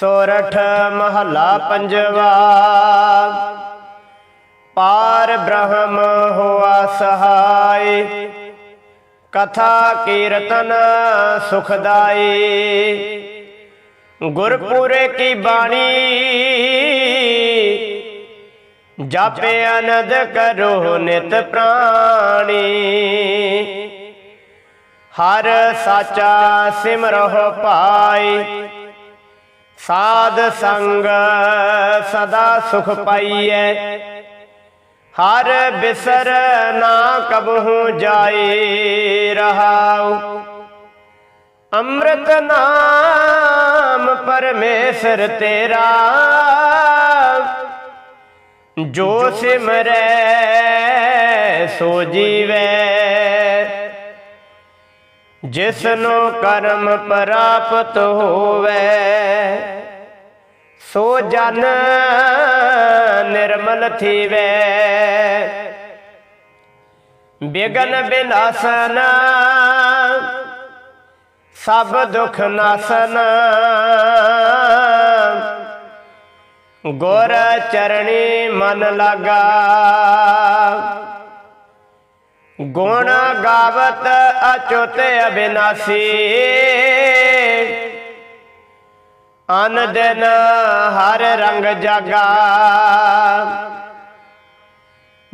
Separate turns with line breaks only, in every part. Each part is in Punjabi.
ਸੋਰਠ ਮਹੱਲਾ ਪੰਜਵਾ। ਪਾਰ ਬ੍ਰਹਮ ਹੋਆ ਸਹਾਈ। ਕਥਾ ਕੀਰਤਨ ਸੁਖਦਾਈ। ਗੁਰਪੂਰੇ ਕੀ ਬਾਣੀ। ਜਾਪੇ ਅਨੰਦ ਕਰੋ ਨਿਤ ਪ੍ਰਾਣੀ। ਹਰ ਸਾਚਾ ਸਿਮਰਹੁ ਪਾਈ। ਸਾਧ ਸੰਗ ਸਦਾ ਸੁਖ ਪਾਈਐ। ਹਰ ਬਿਸਰ ਨਾ ਕਬਹੂ ਜਾਏ ਰਹਾਉ। ਅੰਮ੍ਰਿਤ ਨਾਮ ਪਰਮੇਸ਼ਰ ਤੇਰਾ। ਜੋ ਸਿਮਰੈ ਸੋ ਜੀਵੈ। ਜਿਸ ਨੂੰ ਕਰਮ ਪ੍ਰਾਪਤ ਹੋਵੇ, ਸੋ ਜਨ ਨਿਰਮਲ ਥੀਵੇ। ਬਿਗਨ ਬਿਨਾਸਨ ਸਭ ਦੁਖ ਨਾਸਨ। ਗੁਰ ਚਰਣੀ ਮਨ ਲਗਾ। ਗੁਣ ਗਾਵਤ ਅਚੁਤ ਅਬਿਨਾਸੀ। ਅਨ ਦਿਨ ਹਰ ਰੰਗ ਜਾਗਾ।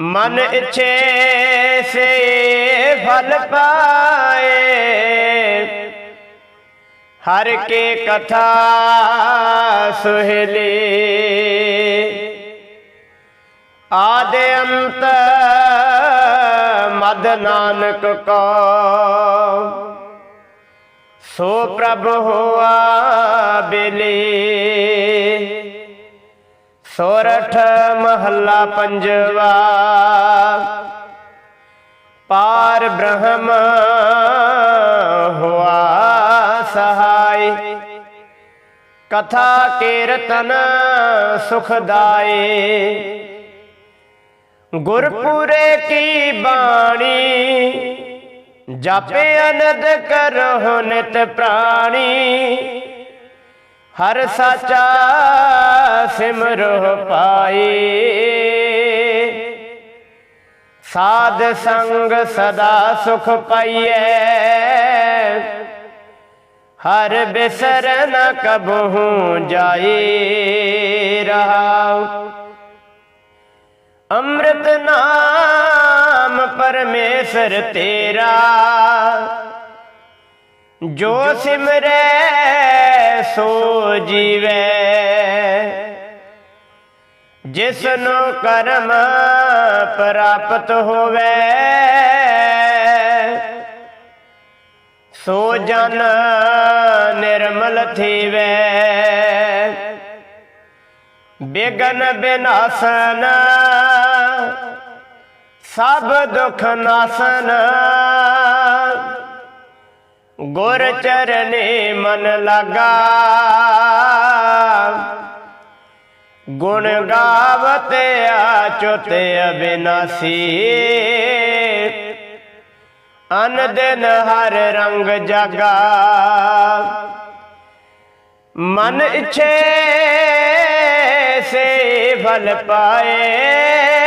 ਮਨ ਇਛੇ ਸੇ ਫਲ ਪਾਏ। ਹਰ ਕੇ ਕਥਾ ਸੁਹੇਲੀ। ਆਦ ਅੰਤ ਮਦ ਨਾਨਕ ਕੋ। ਸੋ ਪ੍ਰਭ ਹੋਆ ਬੇਲੀ। ਸੋਰਠ ਮਹੱਲਾ ਪੰਜਵਾ। ਪਾਰ ਬ੍ਰਹਮ ਹੋਆ ਸਹਾਈ। ਕਥਾ ਕੀਰਤਨ ਸੁਖਦਾਈ ਗੁਰਪੁਰੇ ਕੀ ਬਾਣੀ? ਜਾਪੇ ਅਨੰਦ ਕਰਹੁ ਨਿਤ ਪ੍ਰਾਣੀ। ਹਰ ਸਾਚਾ ਸਿਮਰੋ ਪਾਈ। ਸਾਧ ਸੰਗ ਸਦਾ ਸੁਖ ਪਾਈਐ। ਹਰ ਬਿਸਰ ਨ ਕਬਹੂ ਜਾਈ ਰਹਾਉ। ਅੰਮ੍ਰਿਤ ਨਾਮ ਪਰਮੇਸ਼ਰ ਤੇਰਾ। ਜੋ ਸਿਮਰੈ, ਸੋ ਜੀਵੈ। ਜਿਸ ਨੂੰ ਕਰਮ ਪ੍ਰਾਪਤ ਹੋਵੇ, ਸੋ ਜਨ ਨਿਰਮਲ ਥੀਵੇ। ਬਿਗਨ ਬਿਨਾਸਨ ਸਭ ਦੁਖ ਨਾਸਨ। ਗੁਰ ਚਰਨੇ ਮਨ ਲਗਾ। ਗੁਣ ਗਾਵਤ ਆਚੁਤ ਅਬਿਨਾਸੀ। ਅਨ ਦਿਨ ਹਰ ਰੰਗ ਜਗਾ। ਮਨ ਇਛੇ ਸੇ ਫਲ ਪਾਏ।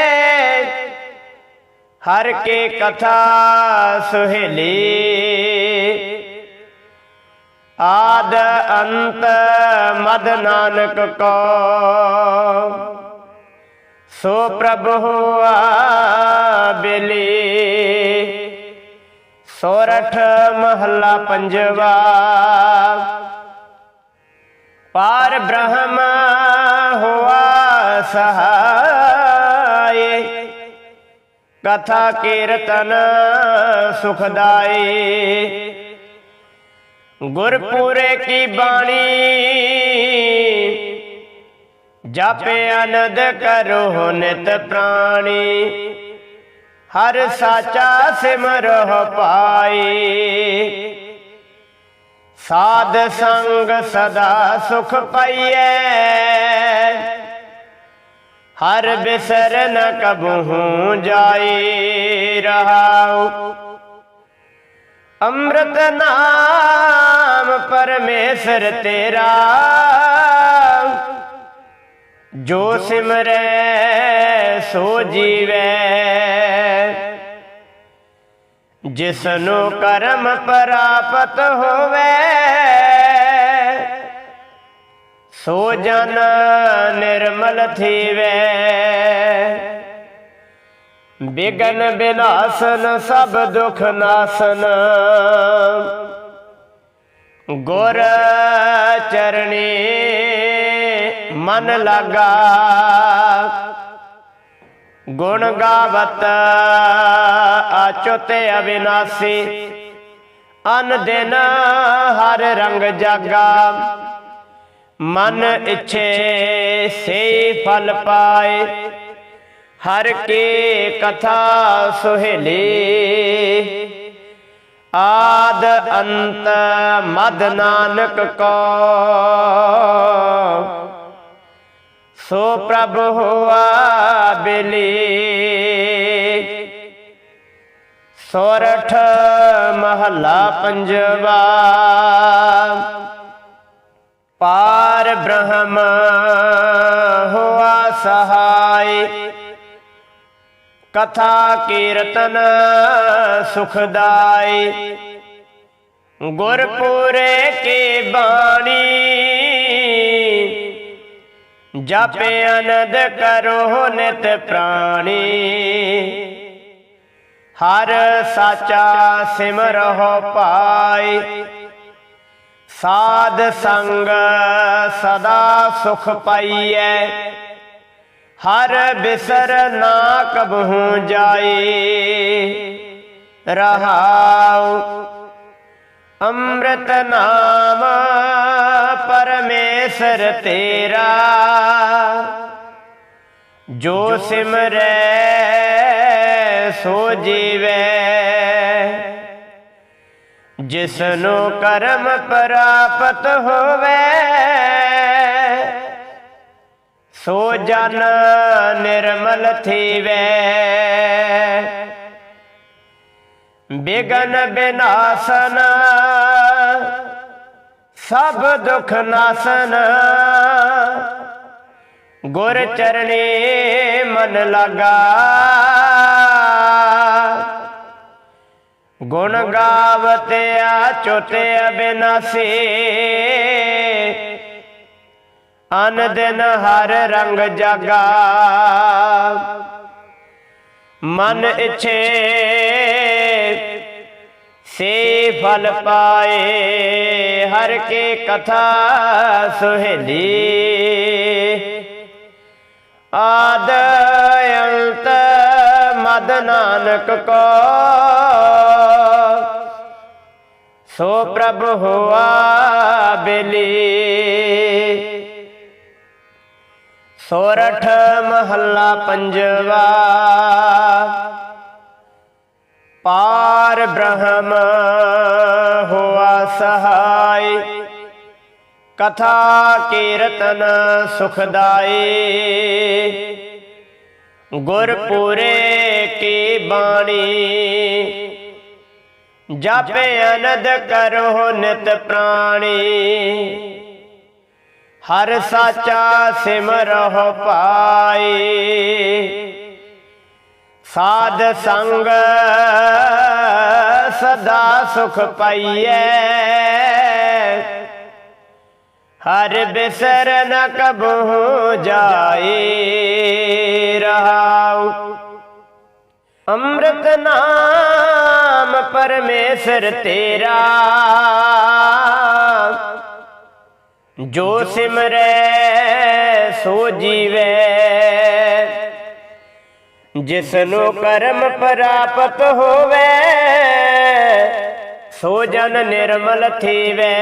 ਹਰ ਕੇ ਕਥਾ ਸੁਹੇਲੀ। ਆਦ ਅੰਤ ਮਦ ਨਾਨਕ ਕੋ। ਸੋ ਪ੍ਰਭ ਹੋਆ ਬੇਲੀ। ਸੋਰਠ ਮਹੱਲਾ ਪੰਜਵਾ। ਪਾਰ ਬ੍ਰਹਮ ਹੋਆ ਸਹਾ ਕਥਾ ਕੀਰਤਨ ਸੁਖਦਾਈ। ਗੁਰਪੂਰੇ ਕੀ ਬਾਣੀ? ਜਾਪੇ ਅਨੰਦ ਕਰੋ ਨਿਤ ਪ੍ਰਾਣੀ। ਹਰ ਸਾਚਾ ਸਿਮਰਹੁ ਪਾਈ ਸਾਧ ਸੰਗ ਸਦਾ ਸੁਖ ਪਾਈਐ। ਹਰ ਬਿਸਰ ਨ ਕਬਹੂ ਜਾਈ ਰਹਾਉ। ਅੰਮ੍ਰਿਤ ਨਾਮ ਪਰਮੇਸ਼ਰ ਤੇਰਾ। ਜੋ ਸਿਮਰੈ, ਸੋ ਜੀਵੈ। ਜਿਸਨੂੰ ਕਰਮ ਪ੍ਰਾਪਤ ਹੋਵੇ ਸੋ ਜਨ ਨਿਰਮਲ ਥੀਵੇ। ਬਿਗਨ ਬਿਨਾਸਨ ਸਭ ਦੁਖ ਨਾਸਨ। ਗੁਰ ਚਰਣੀ ਮਨ ਲਗਾ। ਗੁਣ ਗਾਵਤ ਅਚੁਤ ਅਬਿਨਾਸੀ ਅਨ ਦਿਨ ਹਰ ਰੰਗ ਜਾਗਾ। ਮਨ ਇਛੇ ਸੇ ਫਲ ਪਾਏ। ਹਰ ਕੀ ਕਥਾ ਸੁਹੇਲੀ। ਆਦ ਅੰਤ ਮਦ ਨਾਨਕ ਕੋ। ਸੋ ਪ੍ਰਭ ਹੋਆ ਬਿਲੀ। ਸੋਰਠ ਮਹੱਲਾ ਪੰਜਵਾ। ਪਾਰ ਬ੍ਰਹਮ ਹੋਆ ਸਹਾਈ ਕਥਾ ਕੀਰਤਨ ਸੁਖਦਾਈ ਗੁਰਪੁਰੇ ਕੀ ਬਾਣੀ ਜਪ ਅਨੰਦ ਕਰੋ ਨਿਤ ਪ੍ਰਾਣੀ ਹਰ ਸਾਚਾ ਸਿਮਰਹੁ ਪਾਈ ਸਾਧ ਸੰਗ ਸਦਾ ਸੁਖ ਪਾਈਐ। ਹਰ ਬਿਸਰ ਨਾ ਕਬਹੂ ਜਾਈ ਰਹਾਉ ਅੰਮ੍ਰਿਤ ਨਾਮ ਪਰਮੇਸ਼ਰ ਤੇਰਾ। ਜੋ ਸਿਮਰੈ ਸੋ ਜੀਵੈ। ਜਿਸ ਨੂੰ ਕਰਮ ਪ੍ਰਾਪਤ ਹੋਵੇ, ਸੋ ਜਨ ਨਿਰਮਲ ਥੀਵੇ। ਬਿਗਨ ਬਿਨਾਸਨ, ਸਭ ਦੁਖ ਨਾਸਨ। ਗੁਰ ਚਰਣੀ ਮਨ ਲਗਾ। ਗੁਣ ਗਾਵਤ ਅਚੁੱਟ ਅਬਿਨਾਸੀ ਅਨ ਦਿਨ ਹਰ ਰੰਗ ਜਾਗਾ। ਮਨ ਇਛੇ ਸੇ ਫਲ ਪਾਏ, ਹਰ ਕੇ ਕਥਾ ਸੁਹੇਲੀ। ਆਦ ਅੰਤ ਮਦ ਨਾਨਕ ਕੋ ਸੋ ਪ੍ਰਭ ਹੋਆ ਬੇਲੀ। ਸੋਰਠ ਮਹੱਲਾ ਪੰਜਵਾ। ਪਾਰ ਬ੍ਰਹਮ ਹੋਆ ਸਹਾਈ। ਕਥਾ ਕੀਰਤਨ ਸੁਖਦਾਈ। ਗੁਰਪੁਰੇ ਕੀ ਬਾਣੀ। ਜਾਪੇ ਅਨੰਦ ਕਰੋ ਨਿਤ ਪ੍ਰਾਣੀ। ਹਰ ਸਾਚਾ ਸਿਮਰਹੁ ਪਾਈ। ਸਾਧ ਸੰਗ ਸਦਾ ਸੁਖ ਪਾਈਐ। ਹਰ ਬਿਸਰ ਨ ਕਬਹੂ ਜਾਏ ਰਹਾਉ। ਅੰਮ੍ਰਿਤ ਨਾਮ ਪਰਮੇਸ਼ਰ ਤੇਰਾ। ਜੋ ਸਿਮਰੈ, ਸੋ ਜੀਵੈ। ਜਿਸਨੂੰ ਕਰਮ ਪ੍ਰਾਪਤ ਹੋਵੇ, ਸੋ ਜਨ ਨਿਰਮਲ ਥੀਵੇ।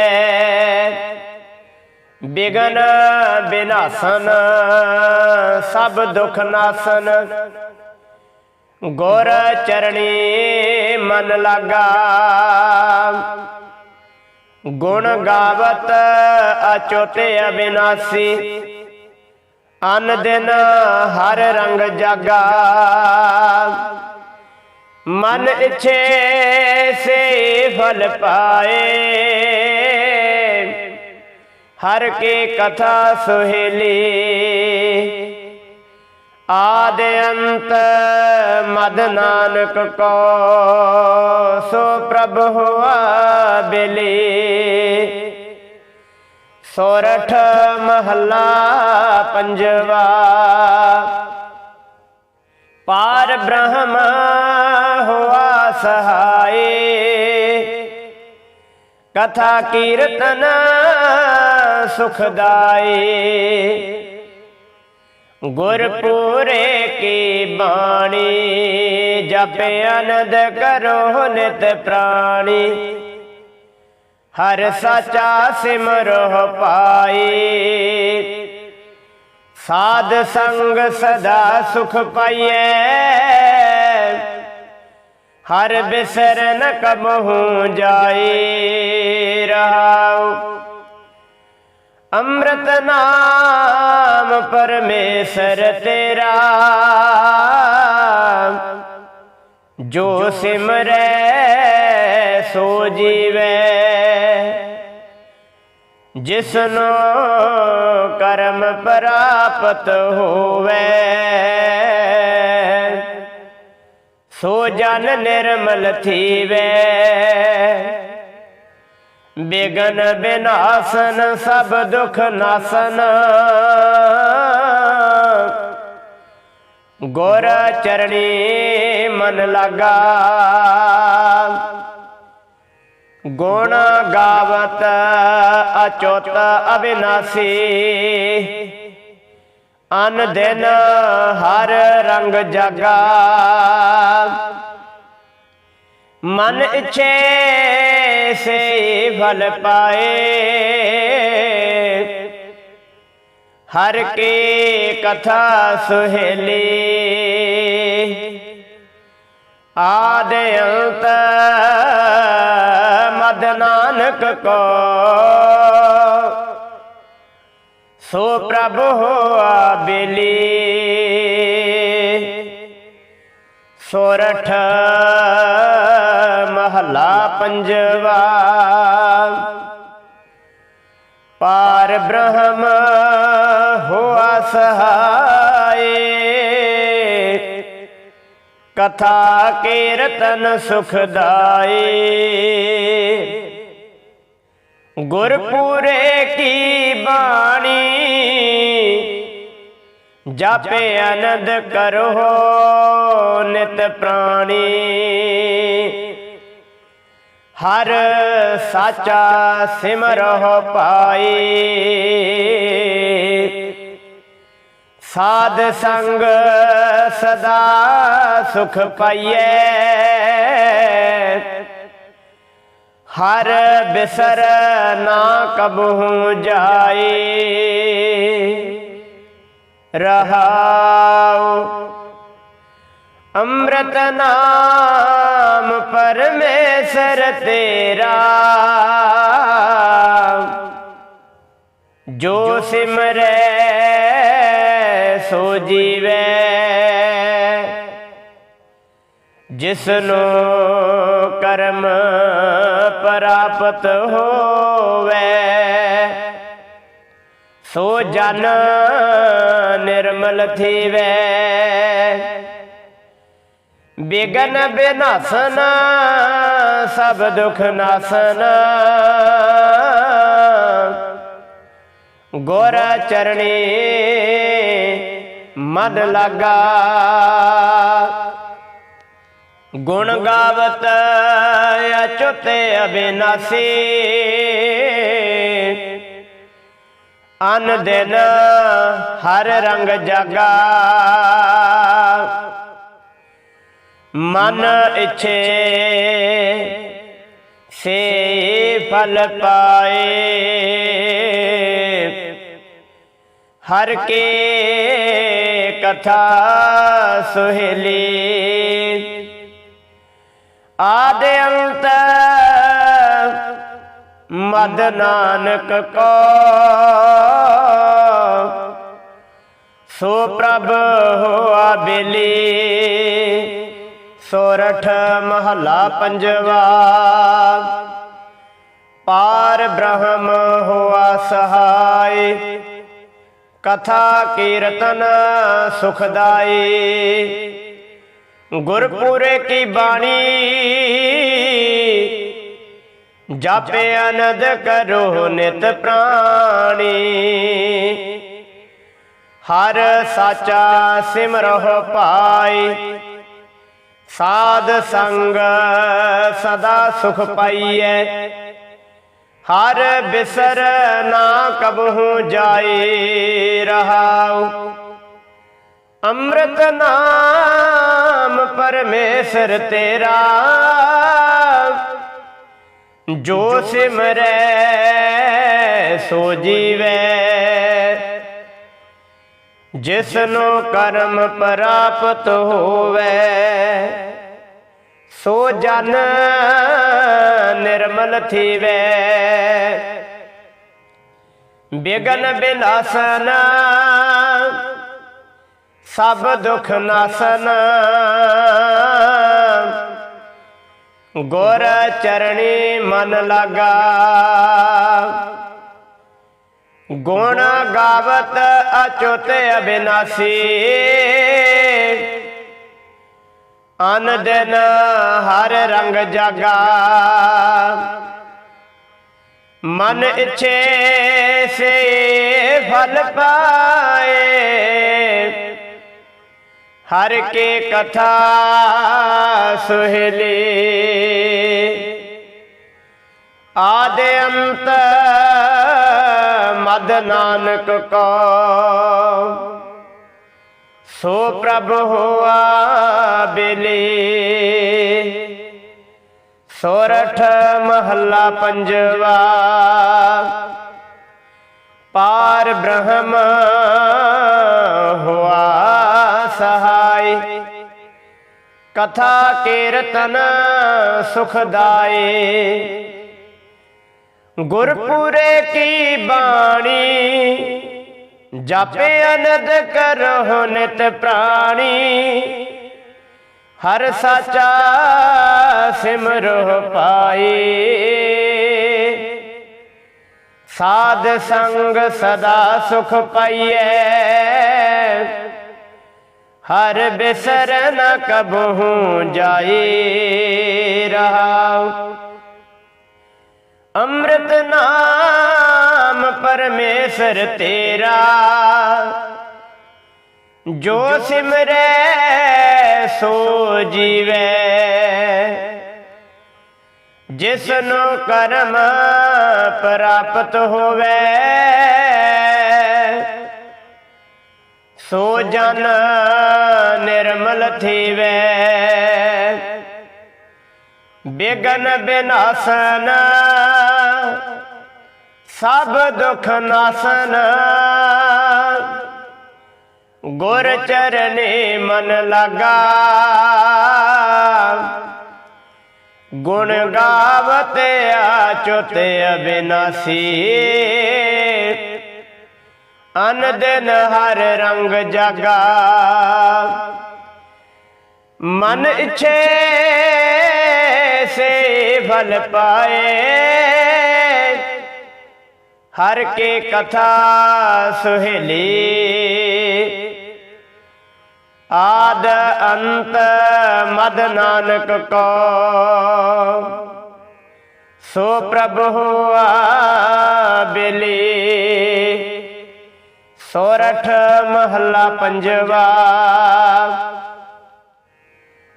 ਬਿਗਨ ਬਿਨਾਸਨ, ਸਭ ਦੁਖ ਨਾਸਨ। ਗੁਰ ਚਰਣੀ ਮਨ ਲਾਗਾ। ਗੁਣ ਗਾਵਤ ਅਚੁੱਟ ਅਬਿਨਾਸੀ ਅਨ ਦਿਨ ਹਰ ਰੰਗ ਜਾਗਾ। ਮਨ ਇਛੇ ਸੇ ਫਲ ਪਾਏ। ਹਰ ਕੇ ਕਥਾ ਸੁਹੇਲੀ। ਆਦ ਅੰਤ ਮਦ ਨਾਨਕ ਕੋ, ਸੋ ਪ੍ਰਭ ਹੋਆ ਬਿਲੀ। ਸੋਰਠ ਮਹੱਲਾ ਪੰਜਵਾ। ਪਾਰ ਬ੍ਰਹਮ ਹੋਆ ਸਹਾਏ ਕਥਾ ਕੀਰਤਨ ਸੁਖਦਾਈ ਗੁਰਪੂਰੇ ਕੀ ਬਾਣੀ? ਜਪ ਅਨੰਦ ਕਰੋ ਨਿਤ ਪ੍ਰਾਣੀ। ਹਰ ਸਾਚਾ ਸਿਮਰੋ ਪਾਈ। ਸਾਧ ਸੰਗ ਸਦਾ ਸੁਖ ਪਾਈਐ। ਹਰ ਬਿਸਰ ਨ ਕਬਹੂ ਜਾਈ ਰਹਾਉ। ਅੰਮ੍ਰਿਤ ਨਾਮ ਪਰਮੇਸ਼ਰ ਤੇਰਾ। ਜੋ ਸਿਮਰੈ, ਸੋ ਜੀਵੈ। ਜਿਸਨੋ ਕਰਮ ਪ੍ਰਾਪਤ ਹੋਵੇ, ਸੋ ਜਨ ਨਿਰਮਲ ਥੀਵੇ। ਬਿਗਨ ਬਿਨਾਸਨ, ਸਭ ਦੁਖ ਨਾਸਨ। ਗੁਰ ਚਰਣੀ ਮਨ ਲਗਾ। ਗੁਣ ਗਾਵਤ ਅਚੋਤ ਅਬਿਨਾਸੀ। ਅਨ ਦਿਨ ਹਰ ਰੰਗ ਜਗਾ। ਮਨ ਇਛੇ ਸੇ ਫਲ ਪਾਏ। ਹਰ ਕੀ ਕਥਾ ਸੁਹੇਲੀ। ਆਦ ਅੰਤ ਮਦ ਨਾਨਕ ਕੋ। ਸੋ ਪ੍ਰਭ ਹੋਆ ਬੇਲੀ। ਸੋਰਠ ਮਹਲਾ ਪੰਜਵਾ। ਪਾਰ ਬ੍ਰਹਮ ਹੋਆ ਸਹਾਈ ਕਥਾ ਕੀਰਤਨ ਸੁਖਦਾਈ ਗੁਰਪੂਰੇ ਕੀ ਬਾਣੀ ਜਾਪੇ ਆਨੰਦ ਕਰੋ ਨਿਤ ਪ੍ਰਾਣੀ। ਹਰ ਸਾਚਾ ਸਿਮਰਹੁ ਪਾਈ ਸਾਧ ਸੰਗ ਸਦਾ ਸੁਖ ਪਾਈਐ। ਹਰ ਬਿਸਰ ਨਾ ਕਬਹੂ ਜਾਈ। ਰਹਾਉ ਅੰਮ੍ਰਿਤ ਨਾਮ ਪਰਮੇਸ਼ਰ ਤੇਰਾ। ਜੋ ਸਿਮਰੈ ਸੋ ਜੀਵੈ। ਜਿਸਨੂੰ ਕਰਮ ਪ੍ਰਾਪਤ ਹੋਵੇ ਸੋ ਜਨ ਨਿਰਮਲ ਥੀਵੇ। ਬਿਗਨ ਬਿਨਾਸਨ, ਸਭ ਦੁਖ ਨਾਸਨ। ਗੋਰ ਚਰਣੀ ਮਨ ਲਗਾ। ਗੁਣ ਗਾਵਤ ਅਚੁੱਤ ਅਬਿਨਾਸੀ। ਅਨ ਦਿਨ ਹਰ ਰੰਗ ਜਾਗਾ। ਮਨ ਇਛੇ ਸੇ ਫਲ ਪਾਏ। ਹਰ ਕੇ ਕਥਾ ਸੁਹੇਲੀ। ਆਦ ਅੰਤ ਮਦ ਨਾਨਕ ਕੋ। ਸੋ ਪ੍ਰਭ ਹੋਆ ਬੇਲੀ। ਸੋਰਠ ਮਹੱਲਾ ਪੰਜਵਾ। ਪਾਰ ਬ੍ਰਹਮ ਹੋਆ ਸਹਾਈ। ਕਥਾ ਕੀਰਤਨ ਸੁਖਦਾਈ। ਗੁਰਪੂਰੇ ਕੀ ਬਾਣੀ। ਜਾਪੇ ਅਨੰਦ ਕਰੋ ਨਿਤ ਪ੍ਰਾਣੀ। ਹਰ ਸਾਚਾ ਸਿਮਰਹੁ ਪਾਈ। ਸਾਧ ਸੰਗ ਸਦਾ ਸੁਖ ਪਾਈਐ। ਹਰ ਬਿਸਰ ਨਾ ਕਬਹੂ ਜਾਏ ਰਹਾਉ। ਅੰਮ੍ਰਿਤ ਨਾਮ ਪਰਮੇਸ਼ਰ ਤੇਰਾ। ਜੋ ਸਿਮਰੈ ਸੋ ਜੀਵੈ। ਜਿਸਨੂੰ ਕਰਮ ਪ੍ਰਾਪਤ ਹੋਵੇ। ਸੋ ਜਨ ਨਿਰਮਲ ਥੀਵੇ। ਬਿਗਨ ਬਿਨਾਸਨ ਸਭ ਦੁਖ ਨਾਸਨ। ਗੁਰ ਚਰਣੀ ਮਨ ਲਗਾ। ਗੁਣ ਗਾਵਤ ਅਚੁੱਤ ਅਬਿਨਾਸੀ। ਅਨ ਦਿਨ ਹਰ ਰੰਗ ਜਾਗਾ। ਮਨ ਇਛੇ ਸੇ ਫਲ ਪਾਏ। ਹਰ ਕੇ ਕਥਾ ਸੁਹਲੀ। ਆਦ ਅੰਤ ਮਦ ਨਾਨਕ ਕੋ। ਸੋ ਪ੍ਰਭ ਹੋਆ ਬਿਲੇ। ਸੋਰਠ ਮਹੱਲਾ ਪੰਜਵਾ। ਪਾਰ ਬ੍ਰਹਮ ਹੋਆ ਸਹਾਈ। ਕਥਾ ਕੀਰਤਨ ਸੁਖਦਾਈ ਗੁਰਪੁਰੇ ਕੀ ਬਾਣੀ ਜਾਪੇ ਅਨੰਦ ਕਰੋ ਨਿਤ ਪ੍ਰਾਣੀ, ਹਰ ਸਾਚਾ ਸਿਮਰੋ ਪਾਈ। ਸਾਧ ਸੰਗ ਸਦਾ ਸੁਖ ਪਾਈਐ, ਹਰ ਬਿਸਰ ਨ ਕਬਹੂ ਜਾਈ ਰਹਾਉ। ਅੰਮ੍ਰਿਤ ਨਾਮ ਪਰਮੇਸ਼ਰ ਤੇਰਾ। ਜੋ ਸਿਮਰੈ, ਸੋ ਜੀਵੈ। ਜਿਸ ਨੂੰ ਕਰਮ ਪ੍ਰਾਪਤ ਹੋਵੇ, ਸੋ ਜਨ ਨਿਰਮਲ ਥੀਵੇ। ਬਿਗਨ ਬਿਨਾਸਨ ਸਭ ਦੁਖ ਨਾਸਨ। ਗੁਰ ਚਰਨੇ ਮਨ ਲਗਾ। ਗੁਣ ਗਾਵਤ ਆਚੁਤ ਅਬਿਨਾਸੀ। ਅਨ ਦਿਨ ਹਰ ਰੰਗ ਜਾਗਾ। ਮਨ ਇਛੇ ਸੇ ਫਲ ਪਾਏ। ਹਰ ਕੇ ਕਥਾ ਸੁਹੇਲੀ। ਆਦ ਅੰਤ ਮਦ ਨਾਨਕ ਕੋ। ਸੋ ਪ੍ਰਭ ਹੋਆ ਬਿਲੀ। ਸੋਰਠ ਮਹੱਲਾ ਪੰਜਵਾ।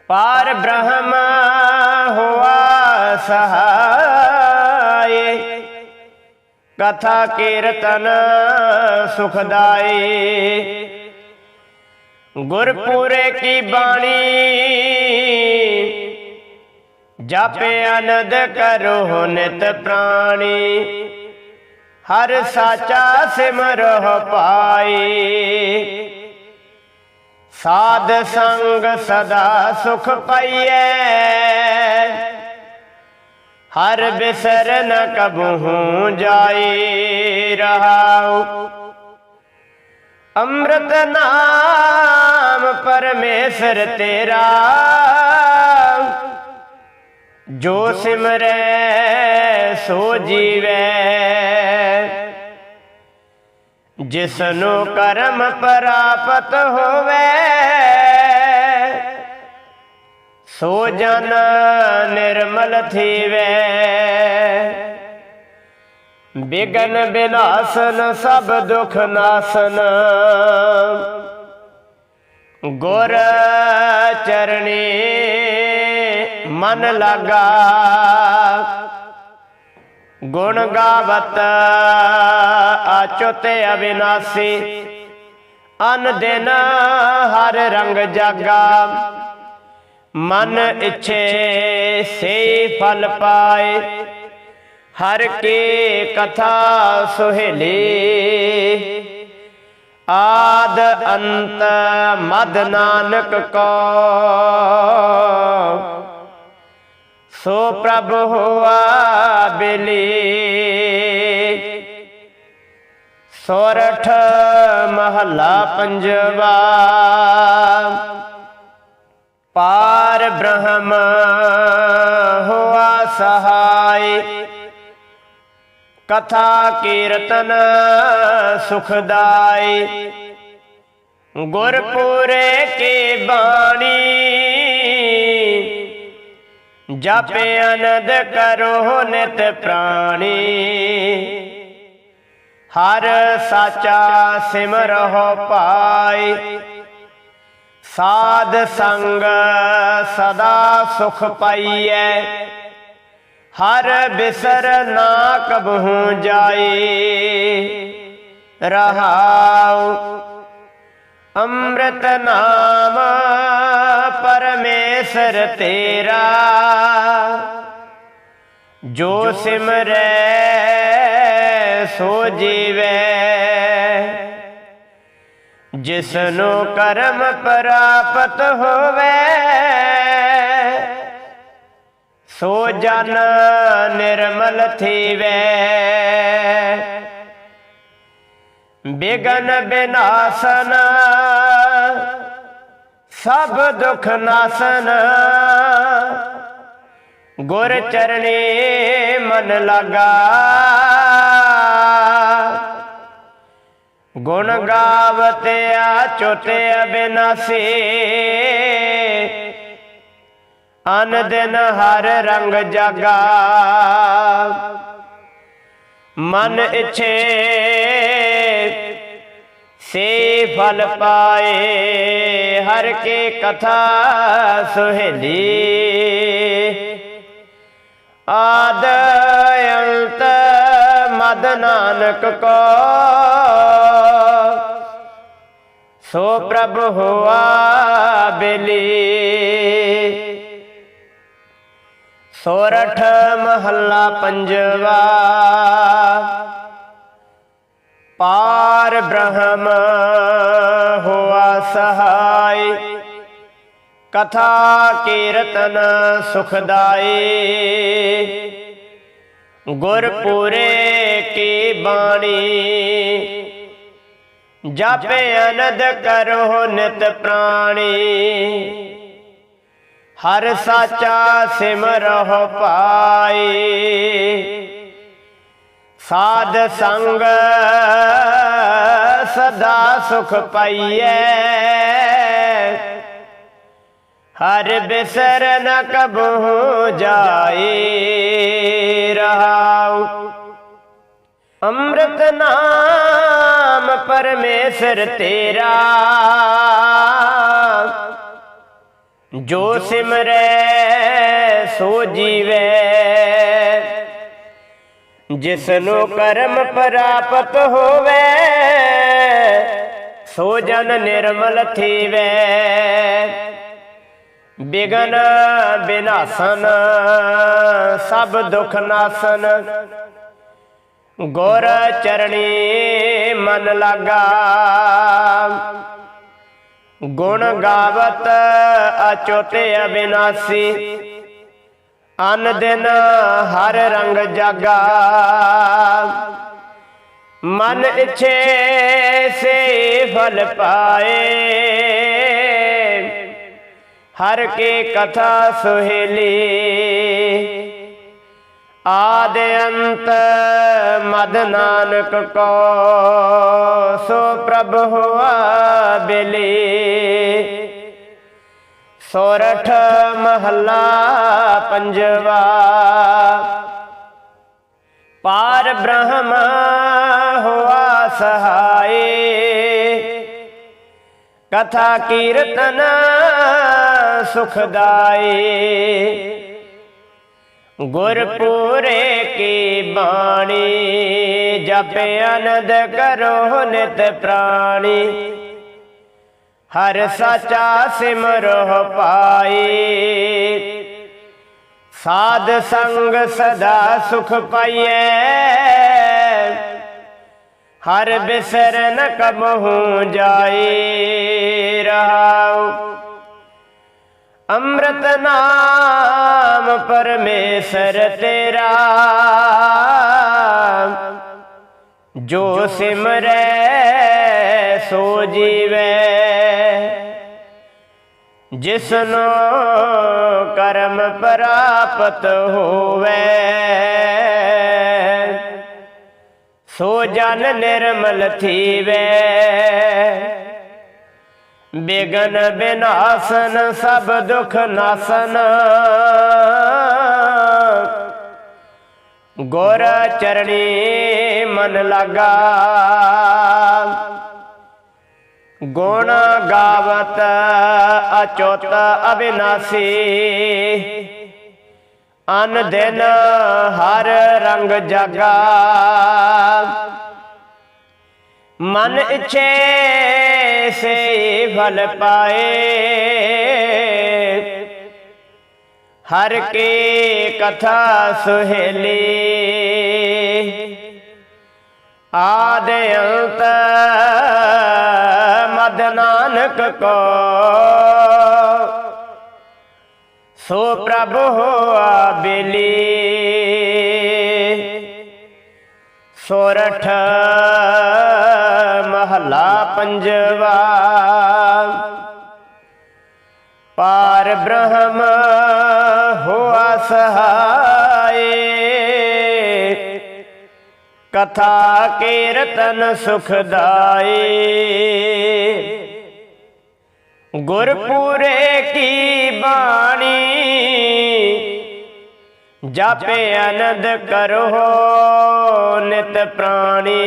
ਪਾਰ ਬ੍ਰਹਮ ਹੋਆ ਸਹਾ ਕਥਾ ਕੀਰਤਨ ਸੁਖਦਾਈ। ਗੁਰਪੁਰੇ ਕੀ ਬਾਣੀ? ਜਾਪੇ ਅਨੰਦ ਕਰੋ ਨਿਤ ਪ੍ਰਾਣੀ। ਹਰ ਸਾਚਾ ਸਿਮਰਹੁ ਪਾਈ। ਸਾਧ ਸੰਗ ਸਦਾ ਸੁਖ ਪਾਈਐ। ਹਰ ਬਿਸਰ ਨ ਕਬਹੂ ਜਾਈ ਰਹਾਉ। ਅੰਮ੍ਰਿਤ ਨਾਮ ਪਰਮੇਸ਼ਰ ਤੇਰਾ। ਜੋ ਸਿਮਰੈ, ਸੋ ਜੀਵੈ। ਜਿਸਨੂੰ ਕਰਮ ਪ੍ਰਾਪਤ ਹੋਵੇ ਸੋ ਜਨ ਨਿਰਮਲ ਥੀਵੇ। ਬਿਗਨ ਬਿਨਾਸਨ ਸਭ ਦੁਖ ਨਾਸਨ। ਗੁਰ ਚਰਣੀ ਮਨ ਲਗਾ। ਗੁਣ ਗਾਵਤ ਅਚੁਤ ਅਬਿਨਾਸੀ ਅਨ ਦਿਨ ਹਰ ਰੰਗ ਜਾਗਾ। ਮਨ ਇਛੇ ਸੇ ਫਲ ਪਾਏ। ਹਰ ਕੇ ਕਥਾ ਸੁਹੇਲੀ। ਆਦ ਅੰਤ ਮਦ ਨਾਨਕ ਕੋ। ਸੋ ਪ੍ਰਭ ਹੋਆ ਬਿਲੀ। ਸੋਰਠ ਮਹੱਲਾ ਪੰਜਵਾ। ਪਾਰ ਬ੍ਰਹਮ ਹੋਆ ਸਹਾਈ। ਕਥਾ ਕੀਰਤਨ ਸੁਖਦਾਈ। ਗੁਰਪੂਰੇ ਕੀ ਬਾਣੀ। ਜਪ ਅਨੰਦ ਕਰੋ ਨਿਤ ਪ੍ਰਾਣੀ। ਹਰ ਸਾਚਾ ਸਿਮਰਹੁ ਪਾਈ। ਸਾਧ ਸੰਗ ਸਦਾ ਸੁਖ ਪਾਈਐ। ਹਰ ਬਿਸਰ ਨਾ ਕਬਹੂ ਜਾਏ ਰਹਾਉ ਅੰਮ੍ਰਿਤ ਨਾਮ ਪਰਮੇਸ਼ਰ ਤੇਰਾ। ਜੋ ਸਿਮਰੈ, ਸੋ ਜੀਵੈ। ਜਿਸਨੂੰ ਕਰਮ ਪ੍ਰਾਪਤ ਹੋਵੇ, ਸੋ ਜਨ ਨਿਰਮਲ ਥੀਵੇ। ਬਿਗਨ ਬਿਨਾਸਨ, ਸਭ ਦੁਖ ਨਾਸਨ। ਗੁਰ ਚਰਣੀ ਮਨ ਲਗਾ। ਗੁਣ ਗਾਵਤ ਅਚੁਤ ਅਬਿਨਾਸੀ ਅਨ ਦਿਨ ਹਰ ਰੰਗ ਜਾਗਾ। ਮਨ ਇਛੇ ਸੇ ਫਲ ਪਾਏ, ਹਰ ਕੇ ਕਥਾ ਸੁਹੇਲੀ। ਆਦ ਅੰਤ ਮਦ ਨਾਨਕ ਕੋ ਸੋ ਪ੍ਰਭ ਹੋਆ ਬੇਲੀ। ਸੋਰਠ ਮਹੱਲਾ ਪੰਜਵਾ। ਪਾਰ ਬ੍ਰਹਮ ਹੋਆ ਸਹਾਈ। ਕਥਾ ਕੀਰਤਨ ਸੁਖਦਾਈ ਗੁਰਪੂਰੇ ਕੀ ਬਾਣੀ। ਜਪ ਅਨੰਦ ਕਰੋ ਨਿਤ ਪ੍ਰਾਣੀ। ਹਰ ਸਾਚਾ ਸਿਮਰਹੁ ਪਾਈ। ਸਾਧ ਸੰਗ ਸਦਾ ਸੁਖ ਪਾਈਐ। ਹਰ ਬਿਸਰ ਨ ਕਬੂ ਜਾਈ ਰਹਾਉ। ਅੰਮ੍ਰਿਤ ਨਾਮ ਪਰਮੇਸ਼ਰ ਤੇਰਾ। ਜੋ ਸਿਮਰੈ, ਸੋ ਜੀਵੈ। ਜਿਸਨੂੰ ਕਰਮ ਪ੍ਰਾਪਤ ਹੋਵੇ, ਸੋ ਜਨ ਨਿਰਮਲ ਥੀਵੇ। ਬਿਗਨ ਬਿਨਾਸਨ, ਸਭ ਦੁਖ ਨਾਸਨ। ਗੁਰ ਚਰਣੀ ਮਨ ਲਾਗਾ। ਗੁਣ ਗਾਵਤ ਅਚੋਤ ਅਬਿਨਾਸੀ ਅਨ ਦਿਨ ਹਰ ਰੰਗ ਜਾਗਾ। ਮਨ ਇਛੇ ਸੇ ਫਲ ਪਾਏ। ਹਰ ਕੇ ਕਥਾ ਸੁਹੇਲੀ। ਆਦ ਅੰਤ ਮਦ ਨਾਨਕ ਕੋ, ਸੋ ਪ੍ਰਭ ਹੁਆ ਬਿਲੀ। ਸੋਰਠ ਮਹੱਲਾ ਪੰਜਵਾ, ਪਾਰ ਬ੍ਰਹਮ ਹੁਆ ਸਹਾਏ ਕਥਾ ਕੀਰਤਨ ਸੁਖਦਾਈ ਗੁਰਪੂਰੇ ਕੀ ਬਾਣੀ, ਜਪ ਅਨੰਦ ਕਰੋ ਨਿਤ ਪ੍ਰਾਣੀ। ਹਰ ਸਾਚਾ ਸਿਮਰੋ ਪਾਈ। ਸਾਧ ਸੰਗ ਸਦਾ ਸੁਖ ਪਾਈਐ। ਹਰ ਬਿਸਰਨ ਕਬਹੂ ਜਾਈ ਰਹਾਉ। ਅੰਮ੍ਰਿਤ ਨਾਮ ਪਰਮੇਸ਼ਰ ਤੇਰਾ। ਜੋ ਸਿਮਰੈ, ਸੋ ਜੀਵੈ। ਜਿਸਨੋ ਕਰਮ ਪ੍ਰਾਪਤ ਹੋਵੇ, ਸੋ ਜਨ ਨਿਰਮਲ ਥੀਵੇ। ਬਿਗਨ ਬਿਨਾਸਨ, ਸਭ ਦੁਖ ਨਾਸਨ। ਗੁਰ ਚਰਣੀ ਮਨ ਲਗਾ। ਗੁਣ ਗਾਵਤ ਅਚੋਤ ਅਬਿਨਾਸੀ। ਅਨ ਦਿਨ ਹਰ ਰੰਗ ਜਗਾ। ਮਨ ਇਛੇ ਸੇ ਫਲ ਪਾਏ। ਹਰ ਕੀ ਕਥਾ ਸੁਹੇਲੀ। ਆਦ ਅੰਤ ਮਦ ਨਾਨਕ ਕੋ। ਸੋ ਪ੍ਰਭ ਹੋਆ ਬੇਲੀ। ਸੋਰਠ ਪੰਜਵਾ। ਪਾਰ ਬ੍ਰਹਮ ਹੋਆ ਸਹਾਈ ਕਥਾ ਕੀਰਤਨ ਸੁਖਦਾਈ ਗੁਰਪੂਰੇ ਕੀ ਬਾਣੀ। ਜਾਪੇ ਅਨੰਦ ਕਰੋ ਨਿਤ ਪ੍ਰਾਣੀ।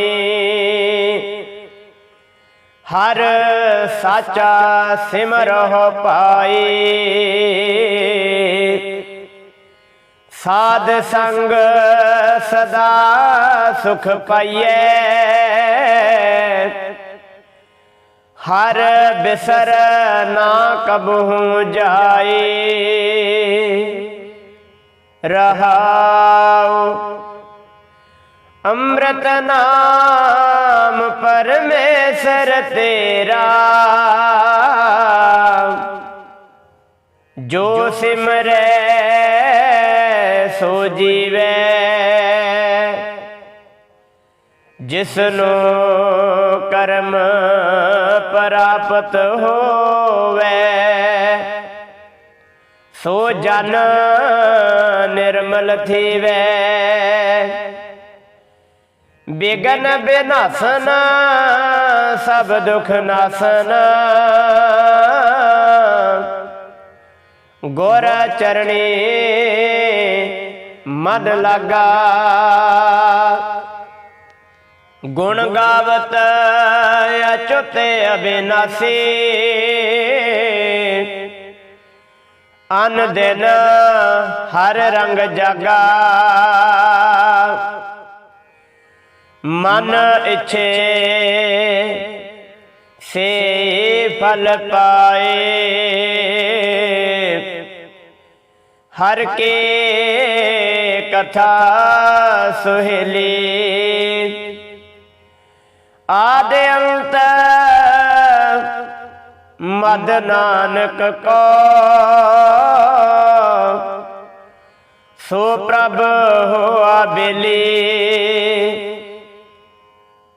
ਹਰ ਸਾਚਾ ਸਿਮਰੋ ਪਾਈ। ਸਾਧ ਸੰਗ ਸਦਾ ਸੁਖ ਪਾਈਐ। ਹਰ ਬਿਸਰ ਨਾ ਕਬਹੂ ਜਾਈ। ਰਹਾਉ ਅੰਮ੍ਰਿਤ ਨਾਮ ਪਰਮੇਸ਼ਰ ਤੇਰਾ। ਜੋ ਸਿਮਰੈ ਸੋ ਜੀਵੈ। ਜਿਸਨੂੰ ਕਰਮ ਪ੍ਰਾਪਤ ਹੋਵੇ ਸੋ ਜਨ ਨਿਰਮਲ ਥੀਵੇ। ਬਿਗਨ ਬਿਨਾਸਨ, ਸਭ ਦੁਖ ਨਾਸਨ। ਗੋਰਾ ਚਰਣੀ ਮਨ ਲਗਾ। ਗੁਣ ਗਾਵਤ ਅਚੁਤ ਅਬਿਨਾਸੀ। ਅਨ ਦਿਨ ਹਰ ਰੰਗ ਜਾਗਾ। ਮਨ ਇਛੇ ਸੇ ਫਲ ਪਾਏ। ਹਰ ਕੇ ਕਥਾ ਸੁਹੇਲੀ। ਆਦ ਅੰਤ ਮਦ ਨਾਨਕ ਕੋ। ਸੋ ਪ੍ਰਭ ਹੋਆ ਬੇਲੀ।